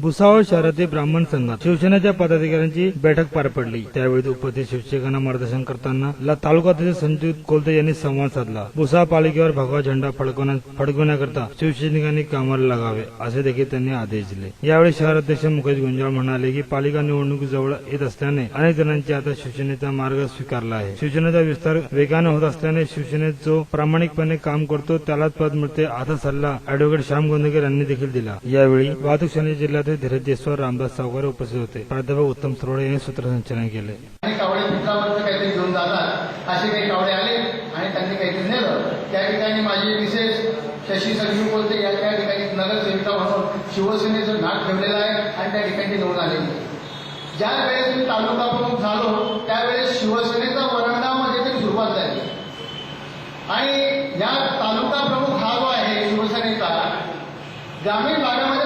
भुसावळ शहरातील ब्राह्मण संघात शिवसेनेच्या पदाधिकाऱ्यांची बैठक पार पडली. त्यावेळी उपस्थित शिक्षकांना मार्गदर्शन करताना तालुका अध्यक्ष संजीव कोलते यांनी संवाद साधला. भुसावळ पालिकेवर भगवा झेंडा फडकवण्या फडकवण्याकरता शिवसैनिकांनी कामाला लागावे असे देखील त्यांनी आदेश दिले. यावेळी शहराध्यक्ष मुकेश गुंजाळ म्हणाले की पालिका निवडणूक जवळ येत असल्याने अनेक जणांची आता शिवसेनेचा मार्ग स्वीकारला आहे. शिवसेनेचा विस्तार वेगाने होत असल्याने शिवसेनेत जो प्रामाणिकपणे काम करतो त्यालाच पद मिळते असा सल्ला अॅडव्होकेट श्याम गोंदकर यांनी देखील दिला. यावेळी वाहतूक सेने जिल्ह्यातील धीरज रामदास सावकारे उपस्थित होते. प्राध्यापक उत्तम सरोडे यांनी सूत्रसंचालन केले. आणि कावडे काहीतरी घेऊन जातात. असे काही कावडे आले आणि त्यांनी काहीतरी नेलं. त्या ठिकाणी माझी विशेष शशी संजीव बोलते या त्या ठिकाणी नगरसेविका म्हणून शिवसेनेचं नाक ठेवलेलं आहे आणि त्या ठिकाणी निवडून आलेली. ज्या वेळेस मी तालुका प्रमुख झालो त्यावेळेस शिवसेनेचा वरंडामध्ये तरी सुरुवात झाली. आणि या तालुका प्रमुख हा जो आहे शिवसेनेचा ग्रामीण भागामध्ये